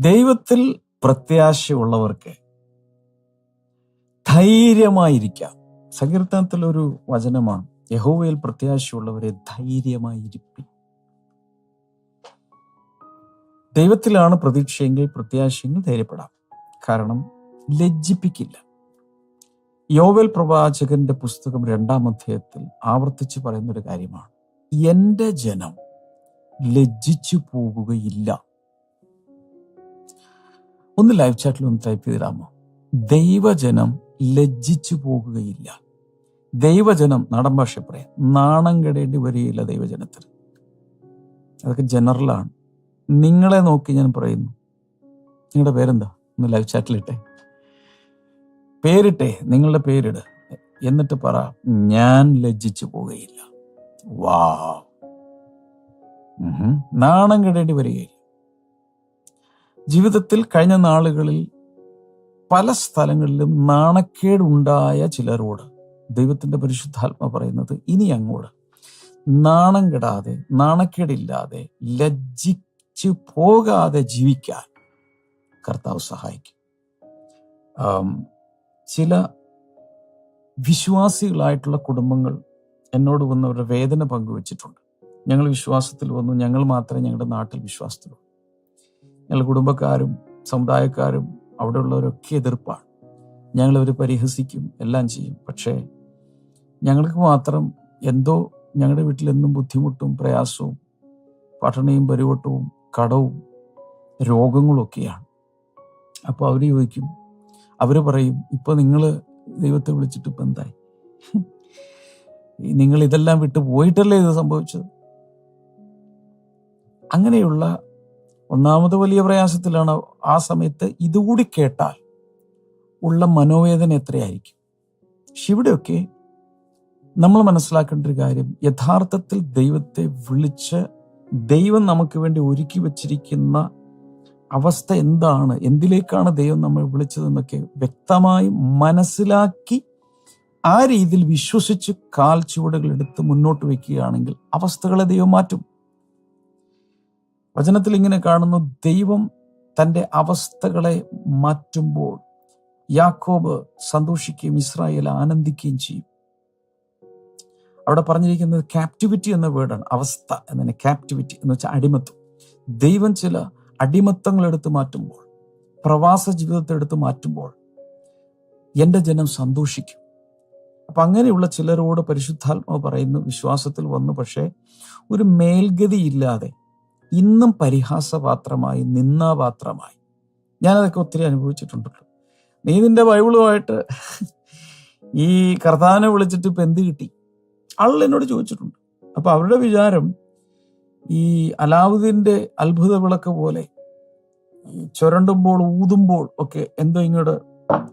ദൈവത്തിൽ പ്രത്യാശയുള്ളവർക്ക് ധൈര്യമായിരിക്കാം. സങ്കീർത്തനത്തിൽ ഒരു വചനമാണ് യഹോവയിൽ പ്രത്യാശയുള്ളവരെ ധൈര്യമായിരിക്കും ദൈവത്തിലാണ് പ്രതീക്ഷയെങ്കിൽ പ്രത്യാശയെങ്കിൽ ധൈര്യപ്പെടാം. കാരണം ലജ്ജിപ്പിക്കില്ല. യോവൽ പ്രവാചകന്റെ പുസ്തകം രണ്ടാം അധ്യായത്തിൽ ആവർത്തിച്ച് പറയുന്ന ഒരു കാര്യമാണ് എന്റെ ജനം ലജ്ജിച്ചു പോകുകയില്ല ഒന്ന് ലൈവ് ചാറ്റിൽ ഒന്ന് ടൈപ്പ് ചെയ്തിടാമോ ദൈവജനം ലജ്ജിച്ചു പോകുകയില്ല. ദൈവജനം നാടൻ ഭാഷ പറയാം. നാണം കെടേണ്ടി വരികയില്ല ദൈവജനത്തിന്. അതൊക്കെ ജനറലാണ് നിങ്ങളെ നോക്കി ഞാൻ പറയുന്നു. നിങ്ങളുടെ പേരെന്താ? ഒന്ന് ലൈവ് ചാറ്റിലിട്ടെ പേരിട്ടെ നിങ്ങളുടെ പേരിട്. എന്നിട്ട് പറ ഞാൻ ലജ്ജിച്ചു പോകുകയില്ല. വാ നാണം കെടേണ്ടി വരികയില്ല. ജീവിതത്തിൽ കഴിഞ്ഞ നാളുകളിൽ പല സ്ഥലങ്ങളിലും നാണക്കേടുണ്ടായ ചിലരോട് ദൈവത്തിന്റെ പരിശുദ്ധാത്മ പറയുന്നത് ഇനി അങ്ങോട്. നാണം കെടാതെ നാണക്കേടില്ലാതെ ലജ്ജിച്ചു പോകാതെ ജീവിക്കാൻ കർത്താവ് സഹായിക്കും. ചില വിശ്വാസികളായിട്ടുള്ള കുടുംബങ്ങൾ എന്നോട് വന്നവരുടെ വേദന പങ്കുവച്ചിട്ടുണ്ട്. ഞങ്ങൾ വിശ്വാസത്തിൽ വന്നു ഞങ്ങൾ മാത്രമേ ഞങ്ങളുടെ നാട്ടിൽ വിശ്വാസത്തിലുള്ളൂ. ഞങ്ങൾ കുടുംബക്കാരും സമുദായക്കാരും അവിടെയുള്ളവരൊക്കെ എതിർപ്പാണ്. ഞങ്ങളവർ പരിഹസിക്കും എല്ലാം ചെയ്യും. പക്ഷേ ഞങ്ങൾക്ക് മാത്രം എന്തോ ഞങ്ങളുടെ വീട്ടിലെന്നും ബുദ്ധിമുട്ടും പ്രയാസവും പട്ടണിയും പരിവട്ടവും കടവും രോഗങ്ങളും ഒക്കെയാണ്. അപ്പോൾ അവർ ചോദിക്കും അവർ പറയും ഇപ്പോൾ നിങ്ങൾ ദൈവത്തെ വിളിച്ചിട്ട് ഇപ്പം എന്തായി? നിങ്ങൾ ഇതെല്ലാം വിട്ടു പോയിട്ടല്ലേ ഇത് സംഭവിച്ചത്? അങ്ങനെയുള്ള ഒന്നാമത് വലിയ പ്രയാസത്തിലാണ് ആ സമയത്ത് ഇതുകൂടി കേട്ടാൽ ഉള്ള മനോവേദന എത്രയായിരിക്കും? പക്ഷെ ഇവിടെയൊക്കെ നമ്മൾ മനസ്സിലാക്കേണ്ട ഒരു കാര്യം യഥാർത്ഥത്തിൽ ദൈവത്തെ വിളിച്ച് ദൈവം നമുക്ക് വേണ്ടി ഒരുക്കി വച്ചിരിക്കുന്ന അവസ്ഥ എന്താണ്? എന്തിലേക്കാണ് ദൈവം നമ്മൾ വിളിച്ചതെന്നൊക്കെ വ്യക്തമായി മനസ്സിലാക്കി ആ രീതിയിൽ വിശ്വസിച്ച് കാൽ ചുവടുകൾ എടുത്ത് മുന്നോട്ട് വയ്ക്കുകയാണെങ്കിൽ അവസ്ഥകളെ ദൈവം മാറ്റും. വചനത്തിൽ ഇങ്ങനെ കാണുന്നു ദൈവം തന്റെ അവസ്ഥകളെ മാറ്റുമ്പോൾ യാക്കോബ് സന്തോഷിക്കുകയും ഇസ്രായേൽ ആനന്ദിക്കുകയും ചെയ്യും. അവിടെ പറഞ്ഞിരിക്കുന്നത് ക്യാപ്റ്റിവിറ്റി എന്ന വേർഡാണ് അവസ്ഥ എന്നതിന് ക്യാപ്റ്റിവിറ്റി എന്ന് വെച്ചാൽ അടിമത്വം ദൈവം ചില അടിമത്തങ്ങൾ എടുത്ത് മാറ്റുമ്പോൾ പ്രവാസ ജീവിതത്തെ എടുത്ത് മാറ്റുമ്പോൾ എന്റെ ജനം സന്തോഷിക്കും. അപ്പൊ അങ്ങനെയുള്ള ചിലരോട് പരിശുദ്ധാത്മാവ് പറയുന്നു വിശ്വാസത്തിൽ വന്നു പക്ഷേ ഒരു മേൽഗതി ഇല്ലാതെ ഇന്നും പരിഹാസപാത്രമായി നിന്നാപാത്രമായി ഞാനതൊക്കെ ഒത്തിരി അനുഭവിച്ചിട്ടുണ്ടല്ലോ. നീ നിന്റെ ബൈബിളുമായിട്ട് ഈ കർത്താനെ വിളിച്ചിട്ട് ഇപ്പം എന്ത് കിട്ടി? ആളുകൾ എന്നോട് ചോദിച്ചിട്ടുണ്ട്. അപ്പൊ അവരുടെ വിചാരം ഈ അലാവുദ്ദീന്റെ അത്ഭുത വിളക്ക് പോലെ ചുരണ്ടുമ്പോൾ ഊതുമ്പോൾ ഒക്കെ എന്തോ ഇങ്ങോട്ട്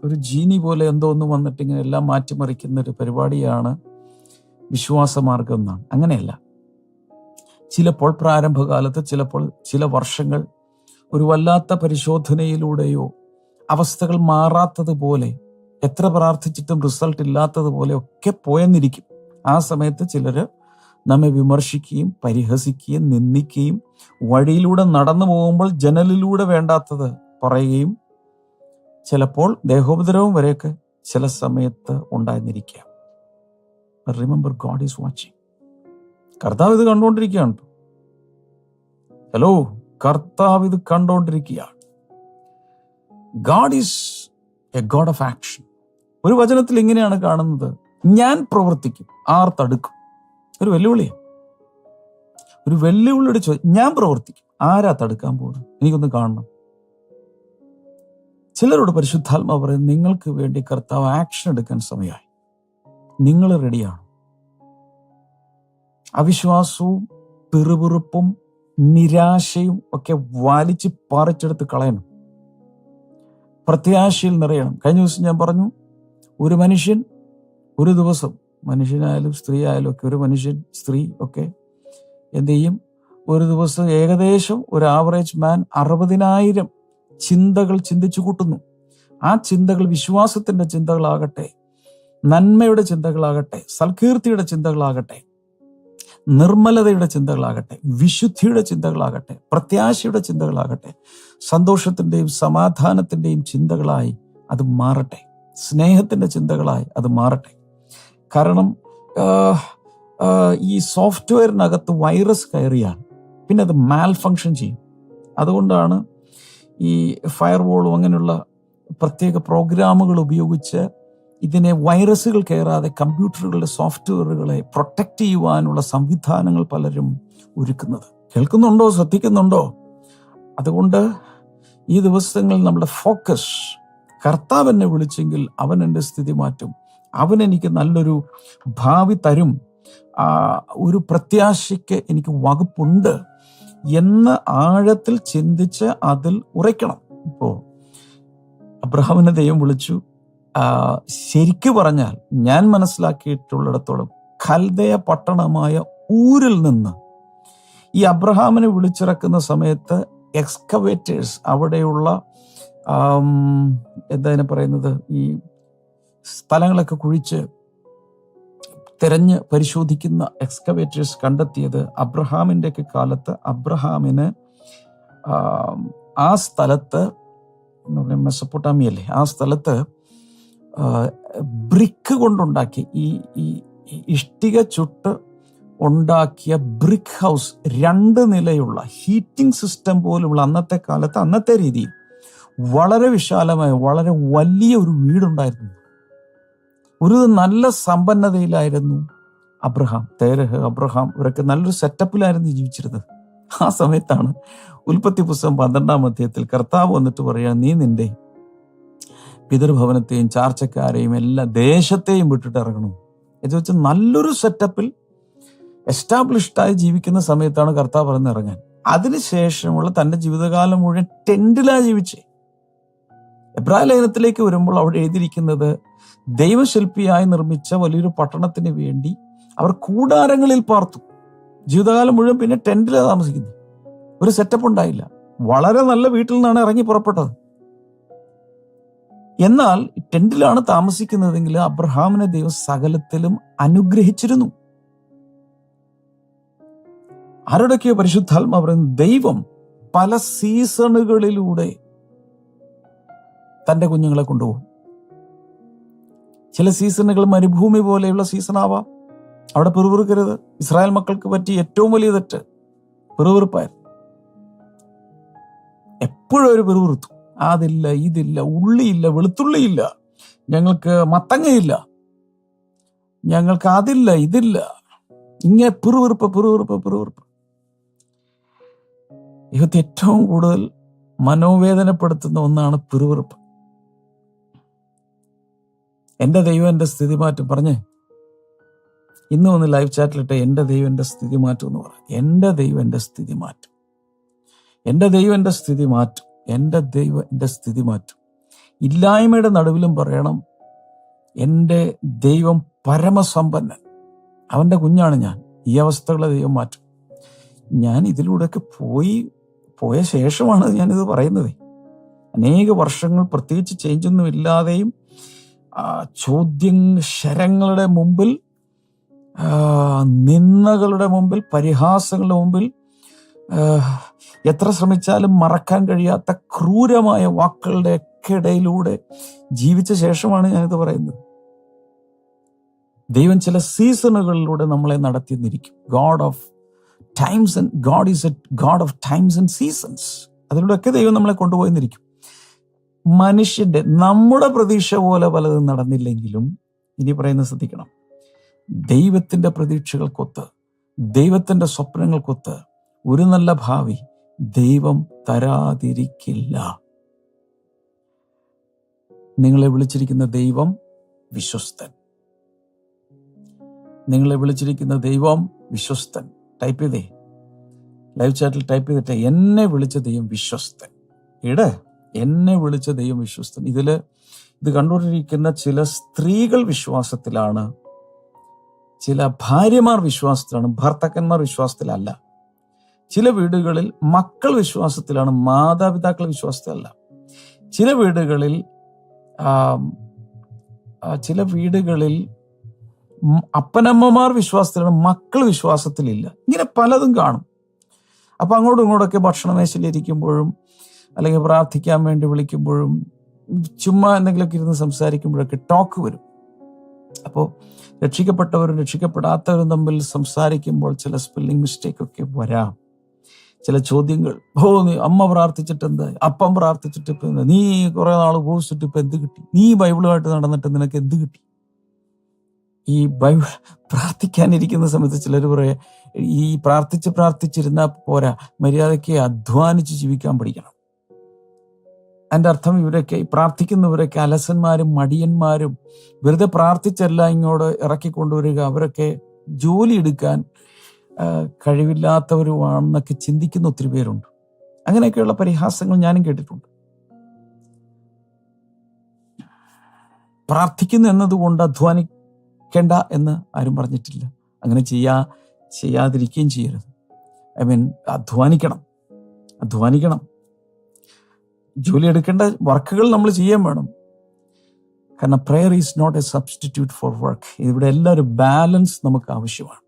ഒരു ജീനി പോലെ എന്തോ ഒന്ന് വന്നിട്ട് ഇങ്ങനെ എല്ലാം മാറ്റിമറിക്കുന്ന ഒരു പരിപാടിയാണ് വിശ്വാസമാർഗം എന്നാണ്. അങ്ങനെയല്ല. ചിലപ്പോൾ പ്രാരംഭകാലത്ത് ചിലപ്പോൾ ചില വർഷങ്ങൾ ഒരു വല്ലാത്ത പരിശോധനയിലൂടെയോ അവസ്ഥകൾ മാറാത്തതുപോലെ എത്ര പ്രാർത്ഥിച്ചിട്ടും റിസൾട്ട് ഇല്ലാത്തതുപോലെ ഒക്കെ പോയെന്നിരിക്കും. ആ സമയത്ത് ചിലർ നമ്മെ വിമർശിക്കുകയും പരിഹസിക്കുകയും നിന്ദിക്കുകയും വഴിയിലൂടെ നടന്നു പോകുമ്പോൾ ജനലിലൂടെ വേണ്ടാത്തത് പറയുകയും ചിലപ്പോൾ ദേഹോപദ്രവം വരെയൊക്കെ ചില സമയത്ത് ഉണ്ടായിരുന്നിരിക്കാം. റിമെമ്പർ ഗോഡ് ഈസ് വാച്ചിങ് കർത്താവ് ഇത് കണ്ടുകൊണ്ടിരിക്കുകയാണ്. ഹലോ കർത്താവ് ഇത് കണ്ടുകൊണ്ടിരിക്കുകയാണ്. God is a God of action ഒരു വചനത്തിൽ ഇങ്ങനെയാണ് കാണുന്നത്. ഞാൻ പ്രവർത്തിക്കും ആർ തടുക്കും. ഒരു വെല്ലുവിളിയാണ് ഒരു വെല്ലുവിളിയുടെ ചോദ്യം ഞാൻ പ്രവർത്തിക്കും ആരാ തടുക്കാൻ പോകുന്നത്? എനിക്കൊന്ന് കാണണം. ചിലരോട് പരിശുദ്ധാത്മാ പറയും നിങ്ങൾക്ക് വേണ്ടി കർത്താവ് ആക്ഷൻ എടുക്കാൻ സമയമായി. നിങ്ങൾ റെഡിയാണ് അവിശ്വാസവും പിറുപിറുപ്പും നിരാശയും ഒക്കെ വലിച്ച് പറിച്ചെടുത്ത് കളയണം. പ്രത്യാശയിൽ നിറയണം. കഴിഞ്ഞ ദിവസം ഞാൻ പറഞ്ഞു ഒരു മനുഷ്യൻ ഒരു ദിവസം മനുഷ്യനായാലും സ്ത്രീ ആയാലും ഒക്കെ ഒരു മനുഷ്യൻ സ്ത്രീ ഒക്കെ എന്ത് ചെയ്യും? ഒരു ദിവസം ഏകദേശം ഒരു ആവറേജ് മാൻ അറുപതിനായിരം ചിന്തകൾ ചിന്തിച്ചു കൂട്ടുന്നു. ആ ചിന്തകൾ വിശ്വാസത്തിന്റെ ചിന്തകളാകട്ടെ നന്മയുടെ ചിന്തകളാകട്ടെ സൽകീർത്തിയുടെ ചിന്തകളാകട്ടെ നിർമ്മലതയുടെ ചിന്തകളാകട്ടെ വിശുദ്ധിയുടെ ചിന്തകളാകട്ടെ പ്രത്യാശയുടെ ചിന്തകളാകട്ടെ സന്തോഷത്തിന്റെയും സമാധാനത്തിന്റെയും ചിന്തകളായി അത് മാറട്ടെ. സ്നേഹത്തിന്റെ ചിന്തകളായി അത് മാറട്ടെ. കാരണം ഈ സോഫ്റ്റ്വെയറിനകത്ത് വൈറസ് കയറിയാണ് പിന്നെ അത് മാൽ ഫങ്ഷൻ ചെയ്യും. അതുകൊണ്ടാണ് ഈ ഫയർ വോളും അങ്ങനെയുള്ള പ്രത്യേക പ്രോഗ്രാമുകൾ ഉപയോഗിച്ച് ഇതിനെ വൈറസുകൾ കയറാതെ കമ്പ്യൂട്ടറുകളുടെ സോഫ്റ്റ്വെയറുകളെ പ്രൊട്ടക്ട് ചെയ്യുവാനുള്ള സംവിധാനങ്ങൾ പലരും ഒരുക്കുന്നത്. കേൾക്കുന്നുണ്ടോ? ശ്രദ്ധിക്കുന്നുണ്ടോ? അതുകൊണ്ട് ഈ ദിവസങ്ങളിൽ നമ്മുടെ ഫോക്കസ് കർത്താവ് എന്നെ വിളിച്ചെങ്കിൽ അവൻ എന്റെ സ്ഥിതി മാറ്റും. അവൻ എനിക്ക് നല്ലൊരു ഭാവി തരും. ഒരു പ്രത്യാശയ്ക്ക് എനിക്ക് വകുപ്പുണ്ട് എന്ന് ആഴത്തിൽ ചിന്തിച്ച് അതിൽ ഉറയ്ക്കണം. ഇപ്പോൾ അബ്രഹാമിനെ ദൈവം വിളിച്ചു. ശരിക്കു പറഞ്ഞാൽ ഞാൻ മനസ്സിലാക്കിയിട്ടുള്ളിടത്തോളം കൽദയ പട്ടണമായ ഊരിൽ നിന്ന് ഈ അബ്രഹാമിനെ വിളിച്ചിറക്കുന്ന സമയത്ത് എക്സ്കവേറ്റേഴ്സ് അവിടെയുള്ള എന്താ പറയുന്നത്? ഈ സ്ഥലങ്ങളൊക്കെ കുഴിച്ച് തിരഞ്ഞ് പരിശോധിക്കുന്ന എക്സ്കവേറ്റേഴ്സ് കണ്ടെത്തിയത് അബ്രഹാമിന്റെ ഒക്കെ കാലത്ത് അബ്രഹാമിന് ആ സ്ഥലത്ത് മെസ്സപ്പൊട്ടാമിയല്ലേ ആ സ്ഥലത്ത് ബ്രിക്ക് കൊണ്ടുണ്ടാക്കിയ ഈ ഈ ഇഷ്ടിക ചുട്ട് ഉണ്ടാക്കിയ ബ്രിക്ക് ഹൗസ് രണ്ട് നിലയുള്ള ഹീറ്റിംഗ് സിസ്റ്റം പോലുള്ള അന്നത്തെ കാലത്ത് അന്നത്തെ രീതിയിൽ വളരെ വിശാലമായ വളരെ വലിയ ഒരു വീടുണ്ടായിരുന്നു. ഒരു നല്ല സമ്പന്നതയിലായിരുന്നു അബ്രഹാം തേരഹ് അബ്രഹാം ഇവരൊക്കെ നല്ലൊരു സെറ്റപ്പിലായിരുന്നു ജീവിച്ചിരുന്നത്. ആ സമയത്താണ് ഉൽപ്പത്തി പുസ്തകം പന്ത്രണ്ടാം അധ്യായത്തിൽ കർത്താവ് വന്നിട്ട് പറയാ നീ നിന്റെ പിതൃഭവനത്തെയും ചാർച്ചക്കാരെയും എല്ലാ ദേശത്തെയും വിട്ടിട്ട് ഇറങ്ങണം. എന്ന് വെച്ചാൽ നല്ലൊരു സെറ്റപ്പിൽ എസ്റ്റാബ്ലിഷ്ഡായി ജീവിക്കുന്ന സമയത്താണ് കർത്താവ് പറഞ്ഞ് ഇറങ്ങാൻ. അതിനുശേഷമുള്ള തന്റെ ജീവിതകാലം മുഴുവൻ ടെന്റിലാ ജീവിച്ചേ. എബ്രായ ലേഖനത്തിലേക്ക് വരുമ്പോൾ അവിടെ എഴുതിയിരിക്കുന്നത് ദൈവശില്പിയായി നിർമ്മിച്ച വലിയൊരു പട്ടണത്തിന് വേണ്ടി അവർ കൂടാരങ്ങളിൽ പാർത്തു. ജീവിതകാലം മുഴുവൻ പിന്നെ ടെന്റിലാണ് താമസിക്കുന്നത്. ഒരു സെറ്റപ്പ് ഉണ്ടായില്ല. വളരെ നല്ല വീട്ടിൽ നിന്നാണ് ഇറങ്ങി പുറപ്പെട്ടത്. എന്നാൽ ടെന്റിലാണ് താമസിക്കുന്നതെങ്കിൽ അബ്രഹാമിനെ ദൈവം സകലത്തിലും അനുഗ്രഹിച്ചിരുന്നു. ആരോടൊക്കെയോ പരിശുദ്ധാത്മ പറയുന്നു ദൈവം പല സീസണുകളിലൂടെ തന്റെ കുഞ്ഞുങ്ങളെ കൊണ്ടുപോകും. ചില സീസണുകൾ മരുഭൂമി പോലെയുള്ള സീസൺ ആവാം അവിടെ പിറുപിറുക്കരുത്. ഇസ്രായേൽ മക്കൾക്ക് പറ്റിയ ഏറ്റവും വലിയ തെറ്റ് പിറുപിറുപ്പായിരുന്നു. എപ്പോഴും ഒരു പിറുപിറുത്തു. അതില്ല ഇതില്ല ഉള്ളിയില്ല വെളുത്തുള്ളിയില്ല. ഞങ്ങൾക്ക് മത്തങ്ങയില്ല. ഞങ്ങൾക്ക് അതില്ല ഇതില്ല. ഇങ്ങനെ പിറുവിറുപ്പ് പിറുവിറുപ്പ് പിറുവിറുപ്പ് ഇവത്തെ ഏറ്റവും കൂടുതൽ മനോവേദനപ്പെടുത്തുന്ന ഒന്നാണ് പിറുവിറുപ്പ് എന്റെ ദൈവം എന്റെ സ്ഥിതി മാറ്റും. പറഞ്ഞേ. ഇന്ന് ഒന്ന് ലൈവ് ചാറ്റിലിട്ട് എന്റെ ദൈവം എന്റെ സ്ഥിതി മാറ്റും എന്ന് പറ. എന്റെ ദൈവം എന്റെ സ്ഥിതി മാറ്റും. എന്റെ ദൈവം എന്റെ സ്ഥിതി മാറ്റും. എന്റെ ദൈവം എന്റെ സ്ഥിതി മാറ്റും. ഇല്ലായ്മയുടെ നടുവിലും പറയണം എന്റെ ദൈവം പരമസമ്പന്നൻ. അവന്റെ കുഞ്ഞാണ് ഞാൻ. ഈ അവസ്ഥകളെ ദൈവം മാറ്റും. ഞാൻ ഇതിലൂടെയൊക്കെ പോയി പോയ ശേഷമാണ് ഞാനിത് പറയുന്നത്. അനേക വർഷങ്ങൾ പ്രത്യേകിച്ച് ചേഞ്ചൊന്നും ഇല്ലാതെയും ചോദ്യം ശരങ്ങളുടെ മുമ്പിൽ നിന്നകളുടെ മുമ്പിൽ പരിഹാസങ്ങളുടെ മുമ്പിൽ എത്ര ശ്രമിച്ചാലും മറക്കാൻ കഴിയാത്ത ക്രൂരമായ വാക്കുകളുടെ ഒക്കെ ഇടയിലൂടെ ജീവിച്ച ശേഷമാണ് ഞാനിത് പറയുന്നത്. ദൈവം ചില സീസണുകളിലൂടെ നമ്മളെ നടത്തി നിന്നിരിക്കും God of times and God is a God of times and seasons അതിലൂടെയൊക്കെ ദൈവം നമ്മളെ കൊണ്ടുപോയെന്നിരിക്കും. മനുഷ്യന്റെ നമ്മുടെ പ്രതീക്ഷ പോലെ പലതും നടന്നില്ലെങ്കിലും ഇനി പറയുന്നത് ശ്രദ്ധിക്കണം. ദൈവത്തിന്റെ പ്രതീക്ഷകൾക്കൊത്ത് ദൈവത്തിന്റെ സ്വപ്നങ്ങൾക്കൊത്ത് ഒരു നല്ല ഭാവി ദൈവം തരാതിരിക്കില്ല. നിങ്ങളെ വിളിച്ചിരിക്കുന്ന ദൈവം വിശ്വസ്തൻ. നിങ്ങളെ വിളിച്ചിരിക്കുന്ന ദൈവം വിശ്വസ്തൻ. ടൈപ്പ് ചെയ്തേ. ലൈവ് ചാറ്റിൽ ടൈപ്പ് ചെയ്തിട്ട് എന്നെ വിളിച്ച ദൈവം വിശ്വസ്തൻ. ഇട എന്നെ വിളിച്ച ദൈവം വിശ്വസ്തൻ. ഇതിൽ ഇത് കണ്ടുകൊണ്ടിരിക്കുന്ന ചില സ്ത്രീകൾ വിശ്വാസത്തിലാണ് ചില ഭാര്യമാർ വിശ്വാസത്തിലാണ് ഭർത്താക്കന്മാർ വിശ്വാസത്തിലല്ല. ചില വീടുകളിൽ മക്കൾ വിശ്വാസത്തിലാണ് മാതാപിതാക്കൾ വിശ്വാസത്തിലല്ല. ചില വീടുകളിൽ ചില വീടുകളിൽ അപ്പനമ്മമാർ വിശ്വാസത്തിലാണ് മക്കൾ വിശ്വാസത്തിലില്ല. ഇങ്ങനെ പലതും കാണും. അപ്പൊ അങ്ങോട്ടും ഇങ്ങോട്ടൊക്കെ ഭക്ഷണ മേശയിലിരിക്കുമ്പോഴും അല്ലെങ്കിൽ പ്രാർത്ഥിക്കാൻ വേണ്ടി വിളിക്കുമ്പോഴും ചുമ്മാ എന്തെങ്കിലുമൊക്കെ ഇരുന്ന് സംസാരിക്കുമ്പോഴൊക്കെ ടോക്ക് വരും. അപ്പോൾ രക്ഷിക്കപ്പെട്ടവരും രക്ഷിക്കപ്പെടാത്തവരും തമ്മിൽ സംസാരിക്കുമ്പോൾ ചില സ്പെല്ലിംഗ് മിസ്റ്റേക്ക് ഒക്കെ വരാം. ചില ചോദ്യങ്ങൾ. ഓ നീ അമ്മ പ്രാർത്ഥിച്ചിട്ട് എന്താ അപ്പം പ്രാർത്ഥിച്ചിട്ട് ഇപ്പം എന്താ? നീ കുറെ നാൾ ഉപയോഗിച്ചിട്ട് ഇപ്പം എന്ത് കിട്ടി? നീ ബൈബിളുമായിട്ട് നടന്നിട്ട് നിനക്ക് എന്ത് കിട്ടി? ഈ ബൈബിൾ പ്രാർത്ഥിക്കാനിരിക്കുന്ന സമയത്ത് ചിലർ പറയുക ഈ പ്രാർത്ഥിച്ച് പ്രാർത്ഥിച്ചിരുന്നാൽ പോരാ മര്യാദയ്ക്ക് അധ്വാനിച്ച് ജീവിക്കാൻ പഠിക്കണം. എന്റെ അർത്ഥം ഇവരൊക്കെ പ്രാർത്ഥിക്കുന്നവരൊക്കെ അലസന്മാരും മടിയന്മാരും വെറുതെ പ്രാർത്ഥിച്ചല്ല ഇങ്ങോട്ട് ഇറക്കി കൊണ്ടുവരിക അവരൊക്കെ ജോലി എടുക്കാൻ കഴിവില്ലാത്തവരുമാണെന്നൊക്കെ ചിന്തിക്കുന്ന ഒത്തിരി പേരുണ്ട്. അങ്ങനെയൊക്കെയുള്ള പരിഹാസങ്ങൾ ഞാനും കേട്ടിട്ടുണ്ട്. പ്രാർത്ഥിക്കുന്നു എന്നതുകൊണ്ട് അധ്വാനിക്കേണ്ട എന്ന് ആരും പറഞ്ഞിട്ടില്ല. അങ്ങനെ ചെയ്യാ ചെയ്യാതിരിക്കുകയും ചെയ്യരുത്. ഐ മീൻ അധ്വാനിക്കണം. അധ്വാനിക്കണം. ജോലി എടുക്കേണ്ട വർക്കുകൾ നമ്മൾ ചെയ്യാൻ വേണം. കാരണം prayer is not a substitute for work ഇവിടെ എല്ലാവരും ബാലൻസ് നമുക്ക് ആവശ്യമാണ്.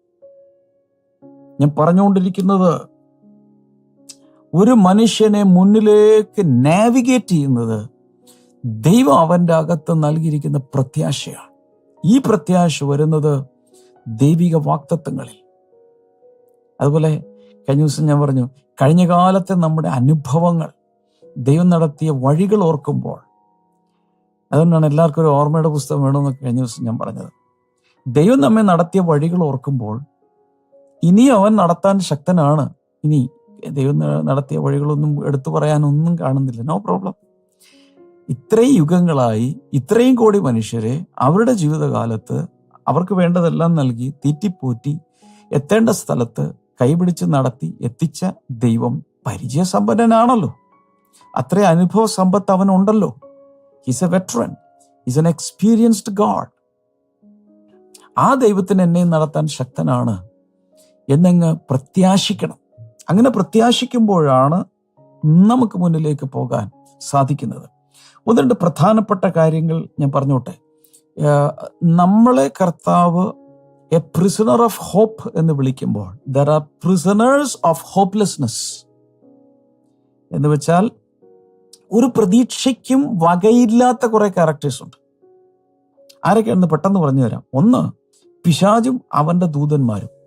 ഞാൻ പറഞ്ഞുകൊണ്ടിരിക്കുന്നത് ഒരു മനുഷ്യനെ മുന്നിലേക്ക് നാവിഗേറ്റ് ചെയ്യുന്നത് ദൈവം അവന്റെ അകത്ത് നൽകിയിരിക്കുന്ന പ്രത്യാശയാണ്. ഈ പ്രത്യാശ വരുന്നത് ദൈവിക വാക്തത്വങ്ങളിൽ. അതുപോലെ കഴിഞ്ഞ ദിവസം ഞാൻ പറഞ്ഞു കഴിഞ്ഞ കാലത്തെ നമ്മുടെ അനുഭവങ്ങൾ ദൈവം നടത്തിയ വഴികൾ ഓർക്കുമ്പോൾ അതുകൊണ്ടാണ് എല്ലാവർക്കും ഒരു ഓർമ്മയുടെ പുസ്തകം വേണമെന്നൊക്കെ കഴിഞ്ഞ ദിവസം ഞാൻ പറഞ്ഞത്. ദൈവം നമ്മെ നടത്തിയ വഴികൾ ഓർക്കുമ്പോൾ ഇനി അവൻ നടത്താൻ ശക്തനാണ്. ഇനി ദൈവം നടത്തിയ വഴികളൊന്നും എടുത്തു പറയാനൊന്നും കാണുന്നില്ല. നോ പ്രോബ്ലം ഇത്രയും യുഗങ്ങളായി ഇത്രയും കോടി മനുഷ്യരെ അവരുടെ ജീവിതകാലത്ത് അവർക്ക് വേണ്ടതെല്ലാം നൽകി തീറ്റിപ്പോറ്റി എത്തേണ്ട സ്ഥലത്ത് കൈപിടിച്ച് നടത്തി എത്തിച്ച ദൈവം പരിചയസമ്പന്നനാണല്ലോ. അത്ര അനുഭവ സമ്പത്ത് അവനുണ്ടല്ലോ. He's a veteran he's an experienced God ആ ദൈവത്തിന് എന്നെ നടത്താൻ ശക്തനാണ് എന്നങ്ങ് പ്രത്യാശിക്കണം. അങ്ങനെ പ്രത്യാശിക്കുമ്പോഴാണ് നമുക്ക് മുന്നിലേക്ക് പോകാൻ സാധിക്കുന്നത്. ഒന്ന് രണ്ട് പ്രധാനപ്പെട്ട കാര്യങ്ങൾ ഞാൻ പറഞ്ഞോട്ടെ. നമ്മളെ കർത്താവ് എ പ്രിസണർ ഓഫ് ഹോപ്പ് എന്ന് വിളിക്കുമ്പോൾ there are prisoners of hopelessness എന്ന് വെച്ചാൽ ഒരു പ്രതീക്ഷയ്ക്കും വകയില്ലാത്ത കുറെ ക്യാരക്ടേഴ്സ് ഉണ്ട്. ആരൊക്കെയാണെന്ന് പെട്ടെന്ന് പറഞ്ഞു തരാം ഒന്ന് പിശാജും അവന്റെ ദൂതന്മാരും.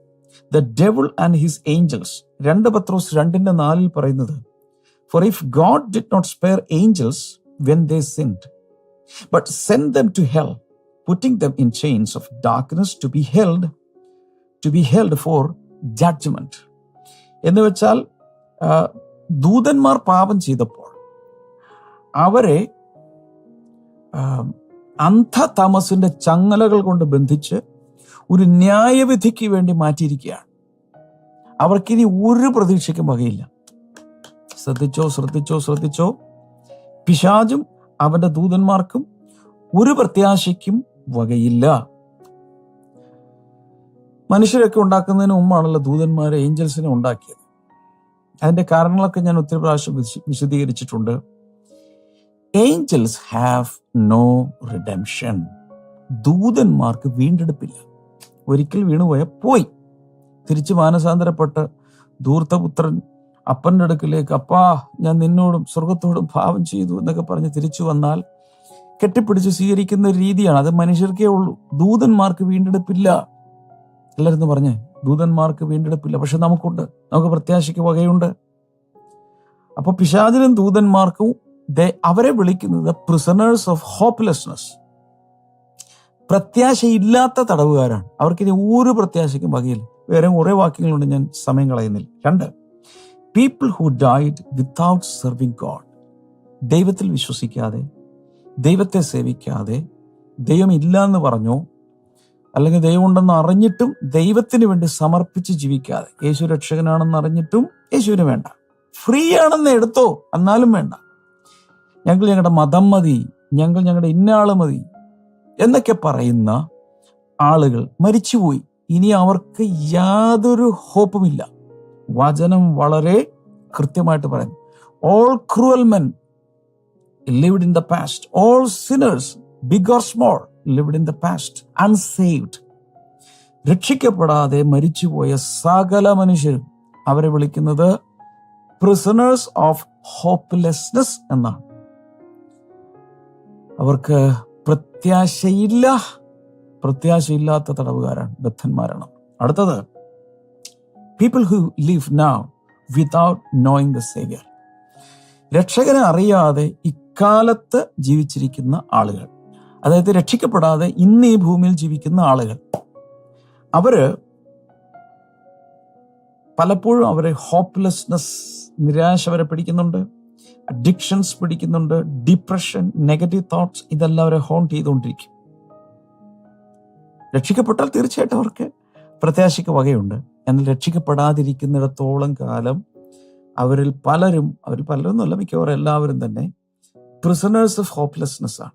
The devil and his angels രണ്ട് പത്രോസ് രണ്ടിന്റെ നാലിൽ പറയുന്നത് for if God did not spare angels when they sinned but sent them to hell putting them in chains of darkness to be held to be held for judgment എന്ന് വെച്ചാൽ ദൂതന്മാർ പാപം ചെയ്തപ്പോൾ അവരെ അന്ധതമസിന്റെ ചങ്ങലകൾ കൊണ്ട് ബന്ധിച്ച് ഒരു ന്യായവിധിക്ക് വേണ്ടി മാറ്റിയിരിക്കുകയാണ്. അവർക്കിനി ഒരു പ്രതീക്ഷയ്ക്കും വകയില്ല. ശ്രദ്ധിച്ചോ ശ്രദ്ധിച്ചോ ശ്രദ്ധിച്ചോ. പിശാചും അവന്റെ ദൂതന്മാർക്കും ഒരു പ്രത്യാശയ്ക്കും വകയില്ല. മനുഷ്യരൊക്കെ ഉണ്ടാക്കുന്നതിന് മുമ്പാണല്ലോ ദൂതന്മാരെ ഏഞ്ചൽസിനെ ഉണ്ടാക്കിയത്. അതിന്റെ കാരണങ്ങളൊക്കെ ഞാൻ ഒത്തിരി പ്രാവശ്യം വിശദീകരിച്ചിട്ടുണ്ട്. ഏഞ്ചൽസ് ഹാവ് നോ റിഡംഷൻ ദൂതന്മാർക്ക് വീണ്ടെടുപ്പില്ല. ഒരിക്കൽ വീണുപോയ പോയി. തിരിച്ച് മാനസാന്തരപ്പെട്ട് ധൂർത്തപുത്രൻ അപ്പന്റെ അടുക്കിലേക്ക് അപ്പാ ഞാൻ നിന്നോടും സ്വർഗത്തോടും ഭാവം ചെയ്തു എന്നൊക്കെ പറഞ്ഞ് തിരിച്ചു വന്നാൽ കെട്ടിപ്പിടിച്ച് സ്വീകരിക്കുന്ന ഒരു രീതിയാണ്. അത് മനുഷ്യർക്കേ ഉള്ളൂ. ദൂതന്മാർക്ക് വീണ്ടെടുപ്പില്ല. എല്ലാവരും പറഞ്ഞേ ദൂതന്മാർക്ക് വീണ്ടെടുപ്പില്ല. പക്ഷെ നമുക്കുണ്ട്. നമുക്ക് പ്രത്യാശയ്ക്ക് വകയുണ്ട്. അപ്പൊ പിശാചിനും ദൂതന്മാർക്കും അവരെ വിളിക്കുന്നത് പ്രിസണേഴ്സ് ഓഫ് ഹോപ്പ്ലെസ്നെസ് പ്രത്യാശയില്ലാത്ത തടവുകാരാണ്. അവർക്കിനി ഒരു പ്രത്യാശയ്ക്കും വകയില്ല. വേറെ കുറേ വാക്യങ്ങളുണ്ട് ഞാൻ സമയം കളയുന്നില്ല. രണ്ട് people who died without serving God ദൈവത്തിൽ വിശ്വസിക്കാതെ ദൈവത്തെ സേവിക്കാതെ ദൈവം ഇല്ല എന്ന് പറഞ്ഞോ അല്ലെങ്കിൽ ദൈവമുണ്ടെന്ന് അറിഞ്ഞിട്ടും ദൈവത്തിന് വേണ്ടി സമർപ്പിച്ച് ജീവിക്കാതെ. യേശു രക്ഷകനാണെന്ന് അറിഞ്ഞിട്ടും യേശുവിന് വേണ്ട. ഫ്രീ ആണെന്ന് എടുത്തോ എന്നാലും വേണ്ട. ഞങ്ങൾ ഞങ്ങളുടെ മതം മതി. ഞങ്ങൾ ഞങ്ങളുടെ ഇന്ന ആൾ മതി. എന്നൊക്കെ പറയുന്ന ആളുകൾ മരിച്ചുപോയി. ഇനി അവർക്ക് യാതൊരു ഹോപ്പുമില്ല. വചനം വളരെ കൃത്യമായിട്ട് പറയുന്നു. All cruel men lived in the past all sinners big or small lived in the past unsaved രക്ഷിക്കപ്പെടാതെ മരിച്ചുപോയ സകല മനുഷ്യരും അവരെ വിളിക്കുന്നത് പ്രിസണേഴ്സ് ഓഫ് ഹോപ്പ്ലെസ്നെസ് എന്നാണ്. അവർക്ക് പ്രത്യാശയില്ല. പ്രത്യാശയില്ലാത്ത തടവുകാരാണ് ബദ്ധന്മാരാണ്. അടുത്തത് people who live now without knowing the saviour രക്ഷകനെ അറിയാതെ ഇക്കാലത്ത് ജീവിച്ചിരിക്കുന്ന ആളുകൾ അതായത് രക്ഷിക്കപ്പെടാതെ ഇന്ന് ഈ ഭൂമിയിൽ ജീവിക്കുന്ന ആളുകൾ അവർ പലപ്പോഴും അവരെ ഹോപ്പ്ലെസ്നെസ് നിരാശ അവരെ പിടിക്കുന്നുണ്ട്. അഡിക്ഷൻസ് പിടിക്കുന്നുണ്ട് ഡിപ്രഷൻ നെഗറ്റീവ് തോട്ട്സ് ഇതെല്ലാം അവരെ ഹോൺ ചെയ്തുകൊണ്ടിരിക്കും. രക്ഷിക്കപ്പെട്ടാൽ തീർച്ചയായിട്ടും അവർക്ക് പ്രത്യാശയ്ക്ക് വകയുണ്ട്. എന്നാൽ രക്ഷിക്കപ്പെടാതിരിക്കുന്നിടത്തോളം കാലം അവരിൽ പലരും അവരിൽ പലരും എന്നല്ല മിക്കവാറും എല്ലാവരും തന്നെ പ്രിസണേഴ്സ് ഓഫ് ഹോപ്പ്ലെസ്നെസ് ആണ്.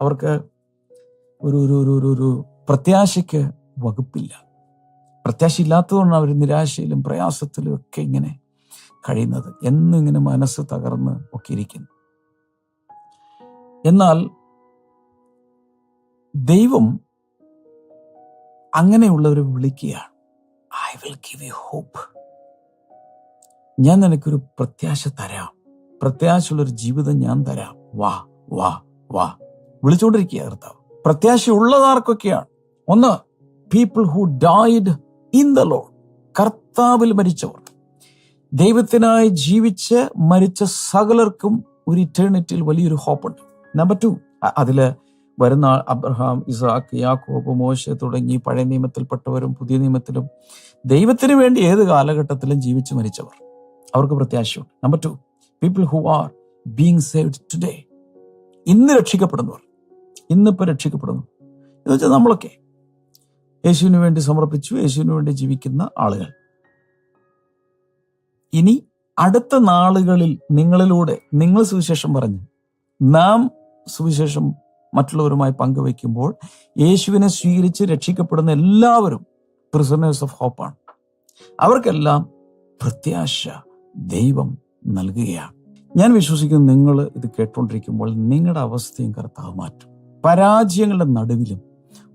അവർക്ക് ഒരു ഒരു ഒരു ഒരു ഒരു പ്രത്യാശയ്ക്ക് വകുപ്പില്ല. പ്രത്യാശ ഇല്ലാത്തതുകൊണ്ടാണ് അവർ നിരാശയിലും പ്രയാസത്തിലും ഒക്കെ ഇങ്ങനെ കഴിയുന്നത് എന്നിങ്ങനെ മനസ്സ് തകർന്ന് ഒക്കെ ഇരിക്കുന്നു എന്നാൽ ദൈവം അങ്ങനെയുള്ളവരെ വിളിക്കുകയാണ്. I will give you hope ഞാൻ നിനക്കൊരു പ്രത്യാശ തരാം. പ്രത്യാശയുള്ളൊരു ജീവിതം ഞാൻ തരാം. വാ വാ വാ. വിളിച്ചുകൊണ്ടിരിക്കുക കർത്താവ്. പ്രത്യാശ ഉള്ളതാർക്കൊക്കെയാണ് ഒന്ന് people who died in the Lord കർത്താവിൽ മരിച്ചവർ. ദൈവത്തിനായി ജീവിച്ച് മരിച്ച സകലർക്കും ഒരു ഇറ്റേണിറ്റിയിൽ വലിയൊരു ഹോപ്പുണ്ട് നമ്പർ ടു അതിൽ വരുന്ന അബ്രഹാം ഇസാഖ് യാക്കോബ് മോശ തുടങ്ങി പഴയ നിയമത്തിൽപ്പെട്ടവരും പുതിയ നിയമത്തിലും ദൈവത്തിന് വേണ്ടി ഏത് കാലഘട്ടത്തിലും ജീവിച്ച് മരിച്ചവർ. അവർക്ക് പ്രത്യാശയുണ്ട്. Number two people who are being saved today ഇന്ന് രക്ഷിക്കപ്പെടുന്നവർ. ഇന്നിപ്പോൾ രക്ഷിക്കപ്പെടുന്നു. എന്ന് വെച്ചാൽ നമ്മളൊക്കെ യേശുവിന് വേണ്ടി സമർപ്പിച്ചു യേശുവിന് വേണ്ടി ജീവിക്കുന്ന ആളുകൾ. ഇനി അടുത്ത നാളുകളിൽ നിങ്ങളിലൂടെ നിങ്ങൾ സുവിശേഷം പറഞ്ഞു. നാം സുവിശേഷം മറ്റുള്ളവരുമായി പങ്കുവെക്കുമ്പോൾ യേശുവിനെ സ്വീകരിച്ച് രക്ഷിക്കപ്പെടുന്ന എല്ലാവരും പ്രിസണേഴ്സ് ഓഫ് ഹോപ്പാണ് അവർക്കെല്ലാം പ്രത്യാശ ദൈവം നൽകുകയാണ്. ഞാൻ വിശ്വസിക്കുന്നു നിങ്ങൾ ഇത് കേട്ടുകൊണ്ടിരിക്കുമ്പോൾ നിങ്ങളുടെ അവസ്ഥയും കർത്താവ് മാറ്റും. പരാജയങ്ങളുടെ നടുവിലും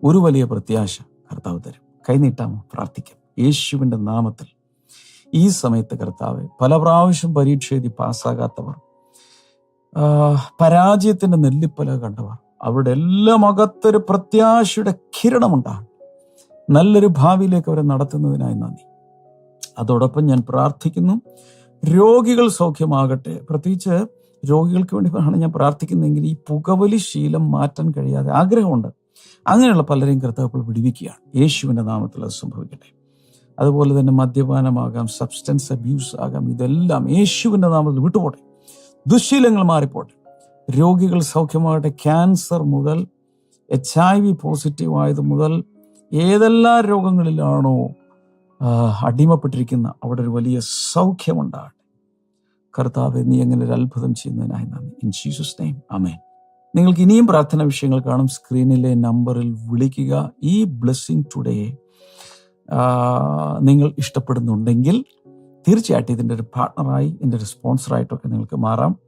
ഒരു വലിയ പ്രത്യാശ കർത്താവ് തരും. കൈനീട്ടാമോ? പ്രാർത്ഥിക്കാം. യേശുവിന്റെ നാമത്തിൽ ഈ സമയത്ത് കർത്താവ് പല പ്രാവശ്യം പരീക്ഷ എഴുതി പാസ്സാകാത്തവർ പരാജയത്തിന്റെ നെല്ലിപ്പല കണ്ടവർ അവരുടെ എല്ലാം അകത്തൊരു പ്രത്യാശയുടെ കിരണമുണ്ടാകും. നല്ലൊരു ഭാവിയിലേക്ക് അവരെ നടത്തുന്നതിനായി നന്ദി. അതോടൊപ്പം ഞാൻ പ്രാർത്ഥിക്കുന്നു രോഗികൾ സൗഖ്യമാകട്ടെ. പ്രത്യേകിച്ച് രോഗികൾക്ക് വേണ്ടിയാണ് ഞാൻ പ്രാർത്ഥിക്കുന്നതെങ്കിൽ ഈ പുകവലി ശീലം മാറ്റാൻ കഴിയാതെ ആഗ്രഹമുണ്ട്. അങ്ങനെയുള്ള പലരെയും കർത്താവ് വിടിവിക്കുകയാണ്. യേശുവിന്റെ നാമത്തിൽ അത് സംഭവിക്കട്ടെ. അതുപോലെ തന്നെ മദ്യപാനമാകാം സബ്സ്റ്റൻസ് അബ്യൂസ് ആകാം ഇതെല്ലാം യേശുവിന്റെ നാമത്തിൽ വിട്ടുപോട്ടെ. ദുശീലങ്ങൾ മാറിപ്പോട്ടെ. രോഗികൾ സൗഖ്യമാകട്ടെ. ക്യാൻസർ മുതൽ എച്ച് ഐ വി പോസിറ്റീവ് ആയത് മുതൽ ഏതെല്ലാം രോഗങ്ങളിലാണോ അടിമപ്പെട്ടിരിക്കുന്ന അവിടെ ഒരു വലിയ സൗഖ്യമുണ്ടാകട്ടെ. കർത്താവ് നീ എങ്ങനെ ഒരു അത്ഭുതം ചെയ്യുന്നതിനായി നന്ദി. ഇൻ ജീസസ് നെയിം അമേൻ നിങ്ങൾക്ക് ഇനിയും പ്രാർത്ഥന വിഷയങ്ങൾ കാണും. സ്ക്രീനിലെ നമ്പറിൽ വിളിക്കുക. ഈ ബ്ലെസ്സിങ് ടുഡേ നിങ്ങൾ ഇഷ്ടപ്പെടുന്നുണ്ടെങ്കിൽ തീർച്ചയായിട്ടും ഇതിന്റെ ഒരു പാർട്ണറായി ഇതിന്റെ ഒരു സ്പോൺസറായിട്ടൊക്കെ നിങ്ങൾക്ക് മാറാം.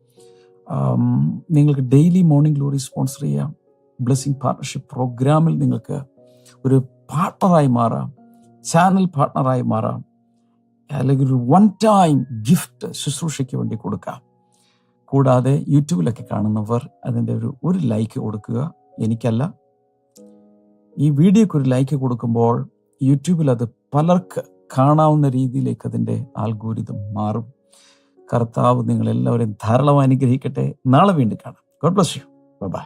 നിങ്ങൾക്ക് ഡെയിലി മോർണിംഗ് ഗ്ലോറി സ്പോൺസർ ചെയ്യാം. ബ്ലെസ്സിങ് പാർട്ണർഷിപ്പ് പ്രോഗ്രാമിൽ നിങ്ങൾക്ക് ഒരു പാർട്ണറായി മാറാം. ചാനൽ പാർട്ണറായി മാറാം. അല്ലെങ്കിൽ ഒരു വൺ ടൈം ഗിഫ്റ്റ് ശുശ്രൂഷയ്ക്ക് വേണ്ടി കൊടുക്കാം. കൂടാതെ യൂട്യൂബിലൊക്കെ കാണുന്നവർ അതിന്റെ ഒരു ഒരു ലൈക്ക് കൊടുക്കുക. എനിക്കല്ല. ഈ വീഡിയോക്ക് ഒരു ലൈക്ക് കൊടുക്കുമ്പോൾ യൂട്യൂബിൽ അത് പലർക്ക് കാണാവുന്ന രീതിയിലേക്ക് അതിന്റെ ആൽഗോരിതം മാറും. കർത്താവ് നിങ്ങളെല്ലാവരെയും ധാരാളം അനുഗ്രഹിക്കട്ടെ. നാളെ വീണ്ടും കാണാം. God bless you by